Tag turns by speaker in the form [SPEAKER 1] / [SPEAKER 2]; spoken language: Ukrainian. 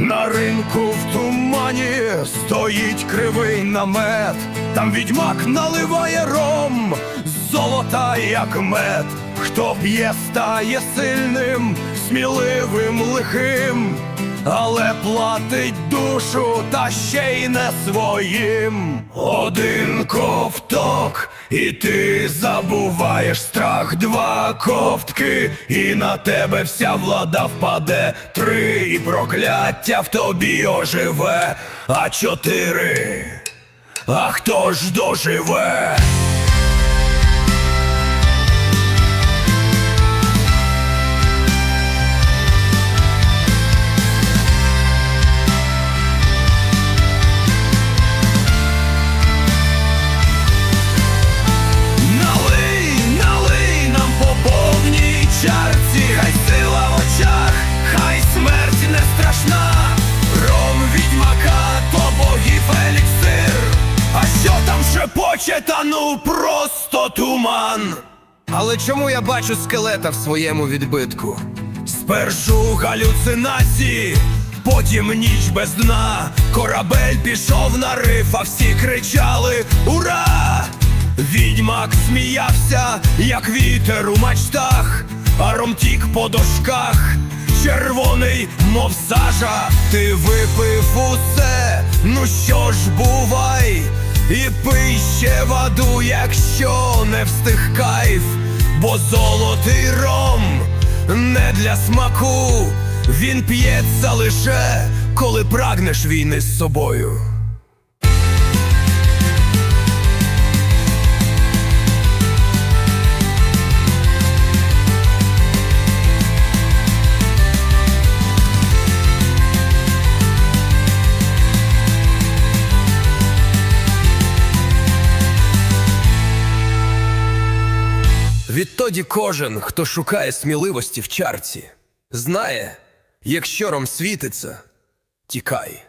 [SPEAKER 1] На ринку в тумані стоїть кривий намет, там відьмак наливає ром, золота як мед. Хто п'є, стає сильним, сміливим, лихим, але платить душу та ще й не своїм. Один ковток, і ти забуваєш страх, два ковтки, і на тебе вся влада впаде. Три і прокляття в тобі оживе, а чотири. А хто ж доживе? Шепоче, та ну просто туман.
[SPEAKER 2] Але чому я бачу скелета в своєму відбитку?
[SPEAKER 1] Спершу галюцинації, потім ніч без дна. Корабель пішов на риф, а всі кричали Ура! Відьмак сміявся, як вітер у мачтах, а ромтік по дошках, червоний, мов сажа, ти випив усе, ну що ж бувай, і пий ще воду, якщо не встиг кайф, бо золотий ром не для смаку, він п'ється лише, коли прагнеш війни з собою.
[SPEAKER 2] Відтоді кожен, хто шукає сміливості в чарці, знає, якщо ром світиться, тікай.